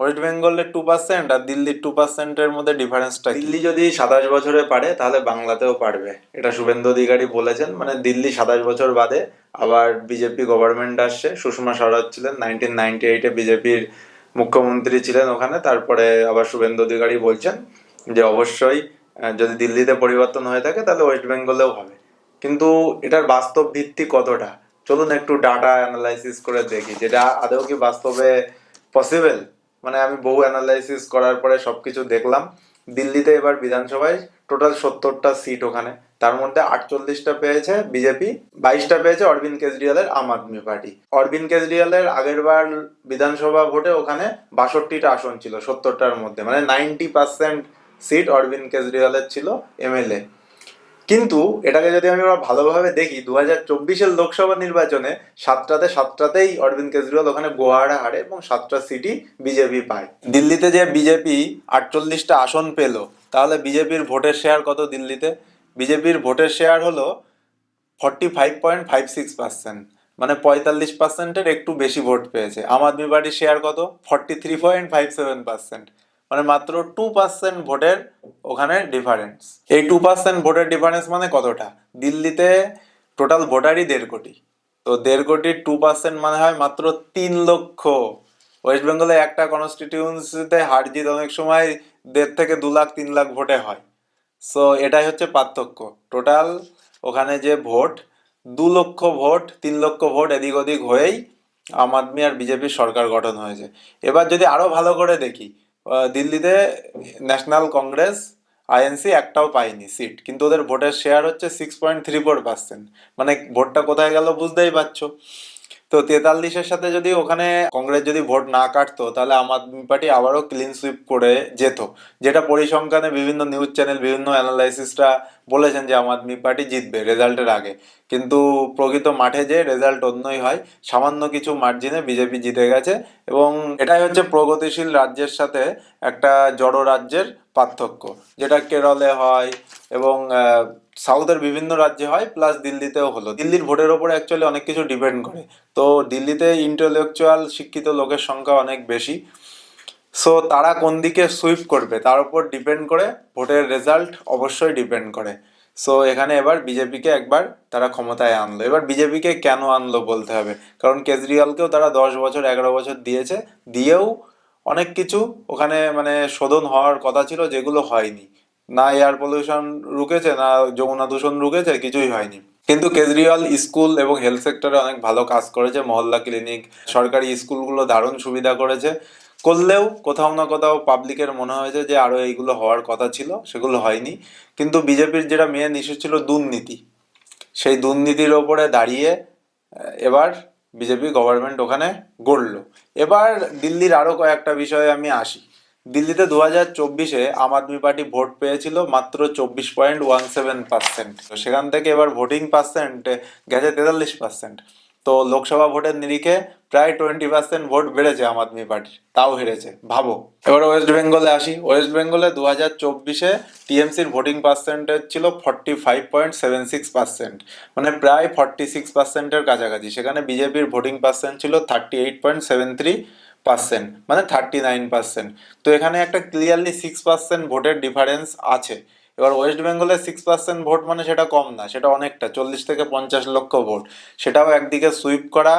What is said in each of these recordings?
West বেঙ্গলের two percent আর দিল্লির two পার্সেন্টের মধ্যে ডিফারেন্সটা দিল্লি যদি সাতাশ বছরে পারে, তাহলে বাংলাতেও পারবে। এটা শুভেন্দু অধিকারী বলেছেন মানে দিল্লি সাতাশ বছর বাদে আবার বিজেপি গভর্নমেন্ট আসছে। সুষমা স্বরাজ ছিলেন নাইনটিন নাইনটি এইটে বিজেপির মুখ্যমন্ত্রী ছিলেন ওখানে। তারপরে আবার শুভেন্দু অধিকারী বলছেন যে অবশ্যই যদি দিল্লিতে পরিবর্তন হয়ে থাকে, তাহলে ওয়েস্ট বেঙ্গলেও হবে। কিন্তু এটার বাস্তব ভিত্তি কতটা? চলুন একটু ডাটা অ্যানালাইসিস করে দেখি, যেটা আদৌ কি বাস্তবে পসিবল মানে আমি বহু অ্যানালাইসিস করার পরে সব কিছু দেখলাম। দিল্লিতে এবার বিধানসভায় টোটাল সত্তরটা সিট ওখানে। তার মধ্যে আটচল্লিশটা পেয়েছে বিজেপি, বাইশটা পেয়েছে অরবিন্দ কেজরিওয়ালের আম আদমি পার্টি। অরবিন্দ কেজরিওয়ালের আগের বার বিধানসভা ভোটে ওখানে বাষট্টিটা আসন ছিল, সত্তরটার মধ্যে। মানে নাইনটি পার্সেন্ট সিট অরবিন্দ কেজরিওয়ালের ছিল এমএলএ কিন্তু এটাকে যদি আমি আবার ভালোভাবে দেখি দু হাজার চব্বিশের লোকসভা নির্বাচনে সাতটাতে সাতটাতেই অরবিন্দ কেজরিওয়াল ওখানে গোয়াহারা হারে এবং সাতটা সিটি বিজেপি পায়। দিল্লিতে যে বিজেপি আটচল্লিশটা আসন পেল, তাহলে বিজেপির ভোটের শেয়ার কত দিল্লিতে? বিজেপির ভোটের শেয়ার হলো forty five point five six percent মানে পঁয়তাল্লিশ পার্সেন্টের একটু বেশি ভোট পেয়েছে। আম আদমি পার্টির শেয়ার কত? Forty three point five seven percent. মানে মাত্র টু পার্সেন্ট ভোটের ওখানে ডিফারেন্স এই টু পার্সেন্ট ভোটের ডিফারেন্স মানে কতটা? দিল্লিতে টোটাল ভোটারই দেড় কোটি। তো দেড় কোটির টু পার্সেন্ট মানে হয় মাত্র তিন লক্ষ। ওয়েস্ট বেঙ্গলে একটা কনস্টিটিউন্সিতে হার জিত অনেক সময় দেড় থেকে দু লাখ, তিন লাখ ভোটে হয়। সো এটাই হচ্ছে পার্থক্য। টোটাল ওখানে যে ভোট, দু লক্ষ ভোট, তিন লক্ষ ভোট এদিক ওদিক হয়েই আম আদমি আর বিজেপির সরকার গঠন হয়েছে। এবার যদি আরও ভালো করে দেখি দিল্লিতে ন্যাশনাল কংগ্রেস, আইএনসি একটাও পায়নি সিট। কিন্তু ওদের ভোটের শেয়ার হচ্ছে six point three four percent মানে ভোটটা কোথায় গেল বুঝতেই পারছ। তো তেতাল্লিশের সাথে যদি ওখানে কংগ্রেস যদি ভোট না কাটতো, তাহলে আম আদমি পার্টি আবারও ক্লিন সুইপ করে যেত। যেটা পরিসংখ্যানে বিভিন্ন নিউজ চ্যানেল বিভিন্ন অ্যানালাইসিসরা বলেছেন যে, আম আদমি পার্টি জিতবে রেজাল্টের আগে। কিন্তু প্রকৃত মাঠে যে রেজাল্ট অন্যই হয়, সামান্য কিছু মার্জিনে বিজেপি জিতে গেছে এবং এটাই হচ্ছে প্রগতিশীল রাজ্যের সাথে একটা জড়ো রাজ্যের পার্থক্য। যেটা কেরলে হয় এবং সাউথের বিভিন্ন রাজ্যে হয়, প্লাস দিল্লিতেও হলো। দিল্লির ভোটের ওপরে অ্যাকচুয়ালি অনেক কিছু ডিপেন্ড করে। তো দিল্লিতে ইন্টেলেকচুয়াল শিক্ষিত লোকের সংখ্যা অনেক বেশি। সো তারা কোন দিকে সুইপ করবে, তার উপর ডিপেন্ড করে, ভোটের রেজাল্ট অবশ্যই ডিপেন্ড করে। সো এখানে এবার বিজেপিকে একবার তারা ক্ষমতায় আনলো। এবার বিজেপিকে কেন আনলো বলতে হবে? কারণ কেজরিওয়ালকেও তারা দশ বছর, এগারো বছর দিয়েছে। দিয়েও অনেক কিছু ওখানে মানে শোধন হওয়ার কথা ছিল, যেগুলো হয়নি। না এয়ার পলিউশন রুকেছে, না যমুনা দূষণ রুকেছে, কিছুই হয়নি। কিন্তু কেজরিওয়াল স্কুল এবং হেলথ সেক্টরে অনেক ভালো কাজ করেছে। মহল্লা ক্লিনিক সরকারি স্কুলগুলো দারুণ সুবিধা করেছে। করলেও কোথাও না কোথাও পাবলিকের মনে হয়েছে যে আরও এইগুলো হওয়ার কথা ছিল, সেগুলো হয়নি। কিন্তু বিজেপির যেটা মেন ইস্যু ছিল দুর্নীতি। সেই দুর্নীতির ওপরে দাঁড়িয়ে এবার বিজেপি গভর্নমেন্ট ওখানে গড়ল। এবার দিল্লির আরও কয়েকটা বিষয়ে আমি আসি। দিল্লিতে দু হাজার চব্বিশে আম আদমি পার্টি ভোট পেয়েছিল মাত্র চব্বিশ পয়েন্ট ওয়ান সেভেন পার্সেন্ট। সেখান থেকে এবার ভোটিং পার্সেন্ট গেছে তেতাল্লিশ পার্সেন্ট তো লোকসভা ভোটের নিরিখে প্রায় টোয়েন্টি পার্সেন্ট ভোট বেড়েছে আম আদমি পার্টির, তাও হেরেছে, ভাবো। এবার ওয়েস্ট বেঙ্গলে আসি ওয়েস্ট বেঙ্গলে দু হাজার চব্বিশে টিএমসির ভোটিং পার্সেন্টেজ ছিল forty five point seven six percent মানে প্রায় ফর্টি সিক্স পার্সেন্টের কাছাকাছি, সেখানে বিজেপির ভোটিং পার্সেন্ট ছিল thirty eight point seven three percent মানে থার্টি নাইন পার্সেন্ট তো এখানে একটা ক্লিয়ারলি সিক্স পার্সেন্ট ভোটের ডিফারেন্স আছে। এবার ওয়েস্ট বেঙ্গলে সিক্স পার্সেন্ট ভোট মানে সেটা কম না, সেটা অনেকটা, চল্লিশ থেকে পঞ্চাশ লক্ষ ভোট সেটাও একদিকে সুইপ করা,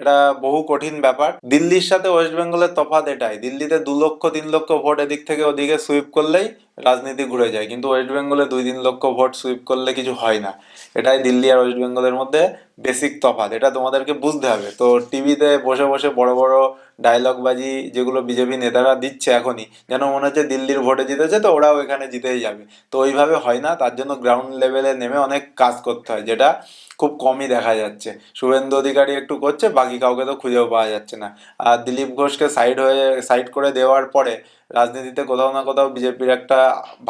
এটা বহু কঠিন ব্যাপার। দিল্লির সাথে ওয়েস্ট বেঙ্গলের তফাৎ এটাই, দিল্লিতে দু লক্ষ, তিন লক্ষ ভোট এদিক থেকে ওদিকে সুইপ করলেই রাজনীতি ঘুরে যায়। কিন্তু ওয়েস্ট বেঙ্গলে দুই, তিন লক্ষ ভোট সুইপ করলে কিছু হয় না। এটাই দিল্লি আর ওয়েস্ট বেঙ্গলের মধ্যে বেসিক তফাৎ, এটা তোমাদেরকে বুঝতে হবে। তো টিভিতে বসে বসে বড় বড় ডায়লগ বাজি যেগুলো বিজেপি নেতারা দিচ্ছে এখনই, যেন মনে হচ্ছে দিল্লির ভোটে জিতেছে তো ওরাও এখানে জিতেই যাবে। তো ওইভাবে হয় না, তার জন্য গ্রাউন্ড লেভেলে নেমে অনেক কাজ করতে হয়, যেটা খুব কমই দেখা যাচ্ছে। শুভেন্দু অধিকারী একটু করছে, বাকি কাউকে তো খুঁজেও পাওয়া যাচ্ছে না। আর দিলীপ ঘোষকে সাইড হয়ে সাইড করে দেওয়ার পরে রাজনীতিতে কোথাও না কোথাও বিজেপির একটা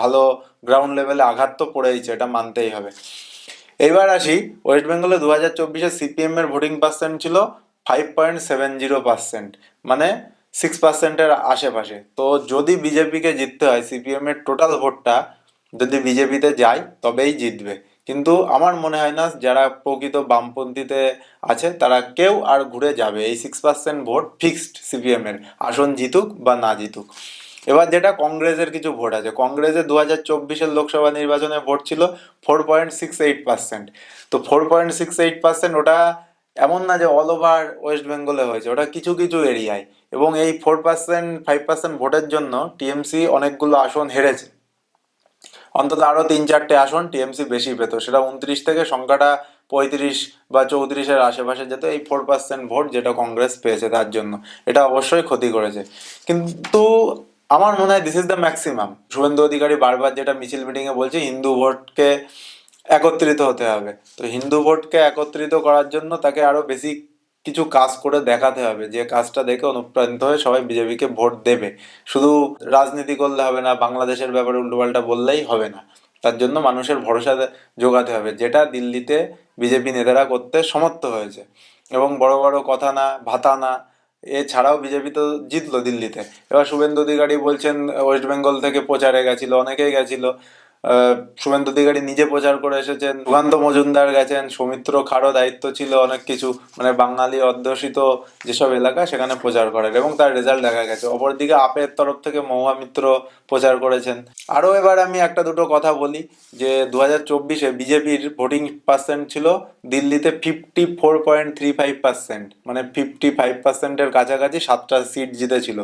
ভালো গ্রাউন্ড লেভেলে আঘাত তো পড়েইছে, এটা মানতেই হবে। এইবার আসি ওয়েস্ট বেঙ্গলে দু হাজার চব্বিশে সিপিএম এর ভোটিং পার্সেন্ট ছিল five point seven zero percent মানে সিক্স পার্সেন্টের আশেপাশে। তো যদি বিজেপিকে জিততে হয় সিপিএম এর টোটাল ভোটটা যদি বিজেপিতে যায়, তবেই জিতবে। কিন্তু আমার মনে হয় না, যারা প্রকৃত বামপন্থীতে আছে, তারা কেউ আর ঘুরে যাবে। এই six percent vote fixed CPM এর, আসন জিতুক বা না জিতুক। এবার যেটা কংগ্রেসের কিছু ভোট আছে। কংগ্রেসে দু হাজার চব্বিশের লোকসভা নির্বাচনে ভোট ছিল four point six eight percent তো four point six eight percent ওটা এমন না যে অল ওভার ওয়েস্ট বেঙ্গলে হয়েছে, ওটা কিছু কিছু এরিয়ায়। এবং এই ফোর পার্সেন্ট ফাইভ পার্সেন্ট ভোটের জন্য টিএমসি অনেকগুলো আসন হেরেছে। অন্তত আরও তিন চারটে আসন টিএমসি বেশি পেত, সেটা উনত্রিশ থেকে সংখ্যাটা পঁয়ত্রিশ বা চৌত্রিশের আশেপাশে যেত এই ফোর পার্সেন্ট ভোট যেটা কংগ্রেস পেয়েছে তার জন্য। এটা অবশ্যই ক্ষতি করেছে। কিন্তু আমার মনে হয় this is the maximum Suvendu Adhikari বারবার যেটা মিছিল মিটিংয়ে বলছে, হিন্দু ভোটকে একত্রিত হতে হবে। তো হিন্দু ভোটকে একত্রিত করার জন্য তাকে আরও বেশি কিছু কাজ করে দেখাতে হবে। যে কাজটা দেখে অনুপ্রাণিত হয়ে সবাই বিজেপিকে ভোট দেবে। শুধু রাজনীতি করলে হবে না, বাংলাদেশের ব্যাপারে উল্টোপাল্টা বললেই হবে না। তার জন্য মানুষের ভরসা জোগাতে হবে, যেটা দিল্লিতে বিজেপি নেতারা করতে সমর্থ হয়েছে। এবং বড় বড় কথা না, ভাতা না, এছাড়াও বিজেপি তো জিতলো দিল্লিতে। এবার শুভেন্দু অধিকারী বলছেন, ওয়েস্ট বেঙ্গল থেকে প্রচারে গেছিল, অনেকেই গেছিল। শুভেন্দু অধিকারী নিজে প্রচার করে এসেছেন। সুকান্ত মজুমদার গেছেন, সৌমিত্র খাড়ও দায়িত্ব ছিল অনেক কিছু। মানে বাঙালি অধ্যুষিত যেসব এলাকা, সেখানে প্রচার করেন এবং তার রেজাল্ট দেখা গেছে। অপরদিকে আপের তরফ থেকে মহুয়া মিত্র প্রচার করেছেন। আরও এবার আমি একটা দুটো কথা বলি, যে দু হাজার চব্বিশে বিজেপির ভোটিং পার্সেন্ট ছিল দিল্লিতে fifty four point three five percent মানে ফিফটি ফাইভ পার্সেন্টের কাছাকাছি সাতটা সিট জিতেছিল।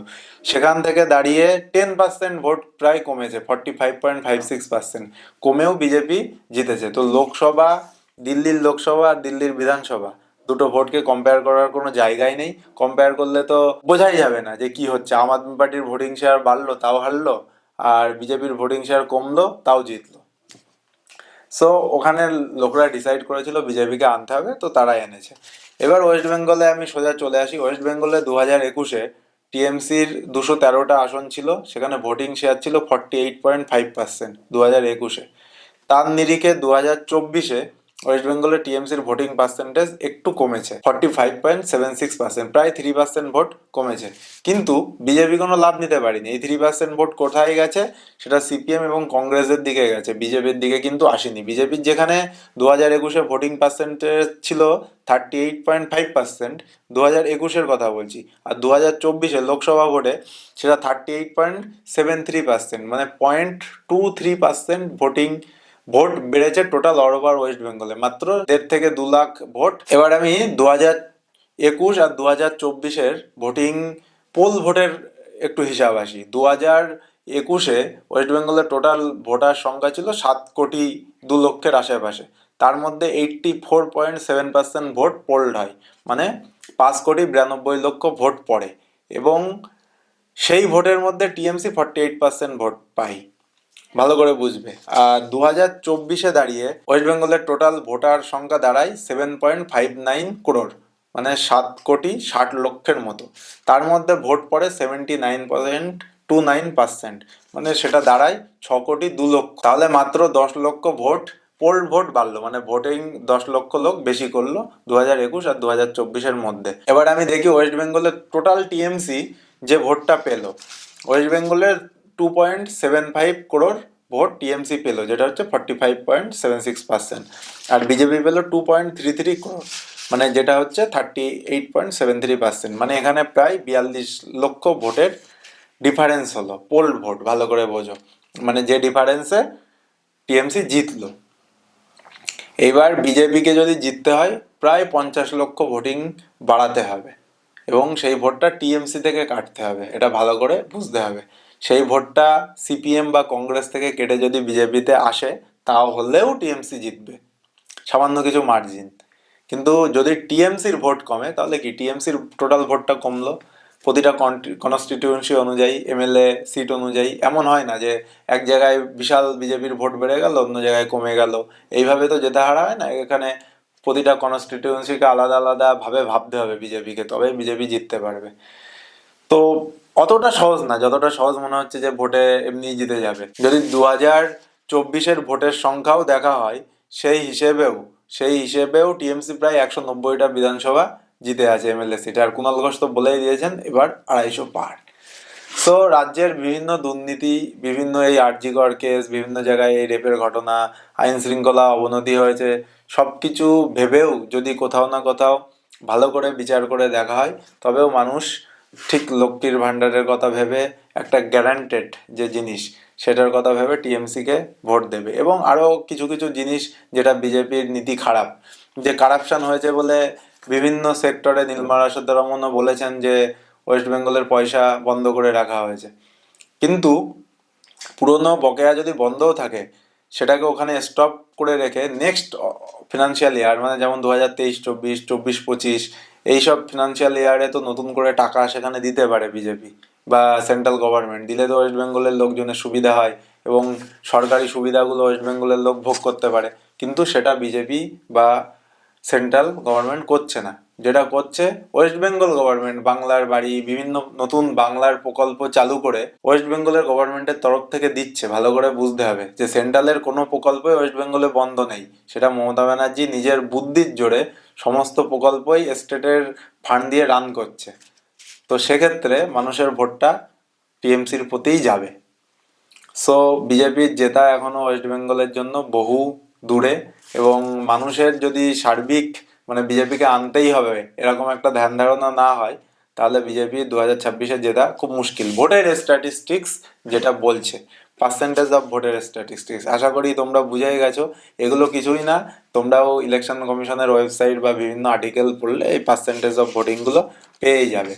সেখান থেকে দাঁড়িয়ে টেন পার্সেন্ট ভোট প্রায় কমেছে forty five point five six percent কমেও বিজেপি জিতেছে। তো লোকসভা, দিল্লির লোকসভা দিল্লির বিধানসভা, দুটো ভোটকে কম্পেয়ার করার কোনো জায়গাই নেই। কম্পেয়ার করলে তো বোঝাই যাবে না যে কি হচ্ছে। আম আদমি পার্টির ভোটিং শেয়ার বাড়লো, তাও হারলো, আর বিজেপির ভোটিং শেয়ার কমলো, তাও জিতলো। সো ওখানে লোকরা ডিসাইড করেছিল বিজেপিকে আনতে হবে, তো তারা এনেছে। এবার ওয়েস্ট বেঙ্গলে আমি সোজা চলে আসি। ওয়েস্ট বেঙ্গলে দু হাজার একুশে টিএমসির দুশো তেরোটা আসন ছিল, সেখানে ভোটিং শেয়ার ছিল forty eight point five percent দু হাজার একুশে। তার নিরিখে দু হাজার চব্বিশে ওয়েস্ট বেঙ্গলে টিএমসির ভোটিং পার্সেন্টেজ একটু কমেছে। Forty five point seven six percent প্রায় থ্রি পার্সেন্ট ভোট কমেছে। কিন্তু বিজেপি কোনো লাভ নিতে পারেনি। এই থ্রি পার্সেন্ট ভোট কোথায় গেছে? সেটা সিপিএম এবং কংগ্রেসের দিকে গেছে। বিজেপির দিকে কিন্তু আসেনি। বিজেপির যেখানে দু হাজার একুশে ভোটিং পার্সেন্টেজ ছিল thirty eight point five percent দু হাজার একুশের কথা বলছি। আর দু হাজার চব্বিশে লোকসভা ভোটে সেটা thirty eight point seven three percent মানে point two three percent voting vote বেড়েছে টোটাল অল ওভার ওয়েস্ট বেঙ্গলে মাত্র দেড় থেকে দু লাখ ভোট। এবার আমি দু হাজার একুশ আর দু হাজার চব্বিশের ভোটিং পোল ভোটের একটু হিসাব আসি। দু হাজার একুশে ওয়েস্ট বেঙ্গলের টোটাল ভোটার সংখ্যা ছিল সাত কোটি দু লক্ষের আশেপাশে। তার মধ্যে eighty four point seven percent vote polled হয়। মানে পাঁচ কোটি বিরানব্বই লক্ষ ভোট পড়ে। এবং সেই ভোটের মধ্যে TMC forty eight percent vote পায় ভালো করে বুঝবে। আর দু হাজার চব্বিশে দাঁড়িয়ে ওয়েস্ট বেঙ্গলের টোটাল ভোটার সংখ্যা দাঁড়ায় seven point five nine crore মানে সাত কোটি ষাট লক্ষের মতো। তার মধ্যে ভোট পড়ে seventy nine point two nine percent মানে সেটা দাঁড়ায় ছ কোটি দু লক্ষ। তাহলে মাত্র দশ লক্ষ ভোট পোল ভোট বাড়লো মানে ভোটিং দশ লক্ষ লোক বেশি করল দু হাজার একুশ আর দু হাজার চব্বিশের মধ্যে। এবার আমি দেখি ওয়েস্ট বেঙ্গলের টোটাল টিএমসি যে ভোটটা পেল। ওয়েস্ট বেঙ্গলের two point seven five crore vote TMC পেল, যেটা হচ্ছে forty five point seven six percent আর বিজেপি পেল two point three three crore মানে যেটা হচ্ছে thirty eight point seven three percent মানে এখানে প্রায় বিয়াল্লিশ লক্ষ ভোটের ডিফারেন্স হলো পোল ভোট ভালো করে বোঝো। মানে যে ডিফারেন্সে টিএমসি জিতলো। এইবার বিজেপিকে যদি জিততে হয়, প্রায় পঞ্চাশ লক্ষ ভোটিং বাড়াতে হবে। এবং সেই ভোটটা টিএমসি থেকে কাটতে হবে, এটা ভালো করে বুঝতে হবে। সেই ভোটটা সিপিএম বা কংগ্রেস থেকে কেটে যদি বিজেপিতে আসে, তাও হলেও টিএমসি জিতবে। সামান্য কিছু মার্জিন কিন্তু যদি টিএমসির ভোট কমে, তাহলে কি? টিএমসির টোটাল ভোটটা কমলো। প্রতিটা কনস্টিটিউয়েন্সি অনুযায়ী, এমএলএ সিট অনুযায়ী, এমন হয় না যে এক জায়গায় বিশাল বিজেপির ভোট বেড়ে গেল, অন্য জায়গায় কমে গেল। এইভাবে তো যেতে হারা হয় না। এখানে প্রতিটা কনস্টিটিউয়েন্সিকে আলাদা আলাদাভাবে ভাবতে হবে বিজেপিকে তবে বিজেপি জিততে পারবে। তো অতটা সহজ না, যতটা সহজ মনে হচ্ছে যে ভোটে এমনি জিতে যাবে। যদি দু হাজার চব্বিশের ভোটের সংখ্যাও দেখা হয়, সেই হিসেবেও সেই হিসেবেও টিএমসি প্রায় একশো নব্বইটা বিধানসভা জিতে আছে এমএলএ সিট। আর কুণাল ঘোষ তো বলেই দিয়েছেন, এবার আড়াইশো পার। সো রাজ্যের বিভিন্ন দুর্নীতি, বিভিন্ন এই আর্জিকর কেস, বিভিন্ন জায়গায় এই রেপের ঘটনা, আইন শৃঙ্খলা অবনতি হয়েছে সব কিছু ভেবেও যদি কোথাও না কোথাও ভালো করে বিচার করে দেখা হয়, তবেও মানুষ ঠিক লক্ষ্মীর ভাণ্ডারের কথা ভেবে একটা গ্যারান্টেড যে জিনিস, সেটার কথা ভেবে টিএমসিকে ভোট দেবে। এবং আরও কিছু কিছু জিনিস যেটা বিজেপির নীতি খারাপ, যে কারাপশন হয়েছে বলে বিভিন্ন সেক্টরে নির্মলা সীতারমনও বলেছেন যে ওয়েস্ট বেঙ্গলের পয়সা বন্ধ করে রাখা হয়েছে। কিন্তু পুরনো বকেয়া যদি বন্ধও থাকে, সেটাকে ওখানে স্টপ করে রেখে নেক্সট ফিনান্সিয়াল ইয়ার মানে যেমন দু হাজার তেইশ, চব্বিশ চব্বিশ, পঁচিশ এইসব ফিনান্সিয়াল ইয়ারে তো নতুন করে টাকা সেখানে দিতে পারে বিজেপি বা সেন্ট্রাল গভর্নমেন্ট দিলে তো ওয়েস্ট বেঙ্গলের লোকজনের সুবিধা হয় এবং সরকারি সুবিধাগুলো ওয়েস্ট বেঙ্গলের লোক ভোগ করতে পারে। কিন্তু সেটা বিজেপি বা সেন্ট্রাল গভর্নমেন্ট করছে না। যেটা করছে ওয়েস্ট বেঙ্গল গভর্নমেন্ট, বাংলার বাড়ি, বিভিন্ন নতুন বাংলার প্রকল্প চালু করে ওয়েস্ট বেঙ্গলের গভর্নমেন্টের তরফ থেকে দিচ্ছে। ভালো করে বুঝতে হবে যে সেন্ট্রালের কোনো প্রকল্পই ওয়েস্ট বেঙ্গলে বন্ধ নেই। সেটা মমতা ব্যানার্জি নিজের বুদ্ধির জোরে সমস্ত প্রকল্পই স্টেটের ফান্ড দিয়ে রান করছে। তো সেক্ষেত্রে মানুষের ভোটটা টিএমসির প্রতিই যাবে। সো বিজেপির জেতা এখনও ওয়েস্ট বেঙ্গলের জন্য বহু দূরে। এবং মানুষের যদি সার্বিক মানে বিজেপিকে আনতেই হবে, এরকম একটা ধ্যান ধারণা না হয়, তাহলে বিজেপি দু হাজার ছাব্বিশে জেতা খুব মুশকিল। ভোটের স্ট্যাটিস্টিক্স যেটা বলছে পার্সেন্টেজ অফ ভোটের স্ট্যাটিস্টিক্স আশা করি তোমরা বুঝেই গেছো, এগুলো কিছুই না, তোমরাও ইলেকশন কমিশনের ওয়েবসাইট বা বিভিন্ন আর্টিকেল পড়লে এই পার্সেন্টেজ অফ ভোটিংগুলো পেয়েই যাবে।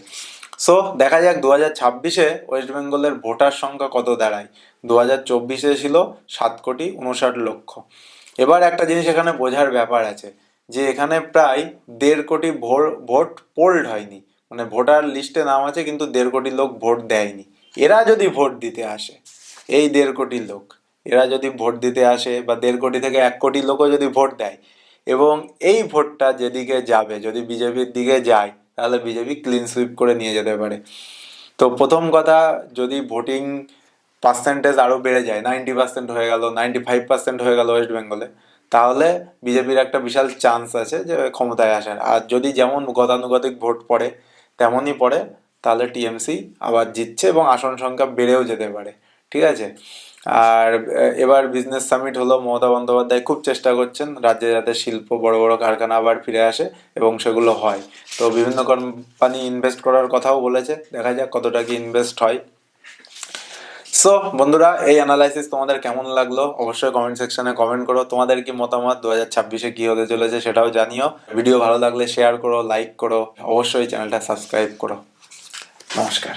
সো দেখা যাক দু হাজার ছাব্বিশে ওয়েস্ট বেঙ্গলের ভোটার সংখ্যা কত দাঁড়ায়। দু হাজার চব্বিশে ছিল সাত কোটি উনষাট লক্ষ। এবার একটা জিনিস এখানে বোঝার ব্যাপার আছে, যে এখানে প্রায় দেড় কোটি ভোট পোল্ড হয়নি। মানে ভোটার লিস্টে নাম আছে, কিন্তু দেড় কোটি লোক ভোট দেয়নি। এরা যদি ভোট দিতে আসে, এই দেড় কোটি লোক, এরা যদি ভোট দিতে আসে বা দেড় কোটি থেকে এক কোটি লোকও যদি ভোট দেয়, এবং এই ভোটটা যেদিকে যাবে, যদি বিজেপির দিকে যায়, তাহলে বিজেপি ক্লিন সুইপ করে নিয়ে যেতে পারে। তো প্রথম কথা, যদি ভোটিং পার্সেন্টেজ আরও বেড়ে যায়। নাইনটি পার্সেন্ট হয়ে গেল নাইনটি ফাইভ পার্সেন্ট হয়ে গেল ওয়েস্ট বেঙ্গলে তাহলে বিজেপির একটা বিশাল চান্স আছে যে ক্ষমতায় আসার আর যদি যেমন গতানুগতিক ভোট পড়ে, তেমনই পড়ে, তাহলে টিএমসি আবার জিতছে এবং আসন সংখ্যা বেড়েও যেতে পারে। ঠিক আছে? আর এবার বিজনেস সামিট হলো, মমতা বন্দ্যোপাধ্যায় খুব চেষ্টা করছেন, রাজ্যে যাতে শিল্প, বড় বড় কারখানা আবার ফিরে আসে এবং সেগুলো হয়। তো বিভিন্ন কোম্পানি ইনভেস্ট করার কথাও বলেছে। দেখা যাক কতটা কি ইনভেস্ট হয়। সো বন্ধুরা, এই অ্যানালাইসিস তোমাদের কেমন লাগল? অবশ্যই কমেন্ট সেকশনে কমেন্ট করো। তোমাদের কি মতামত? দু হাজার ছাব্বিশে কি হতে চলেছে সেটাও জানিও। ভিডিও ভালো লাগলে শেয়ার করো লাইক করো। অবশ্যই চ্যানেলটা সাবস্ক্রাইব করো। নমস্কার।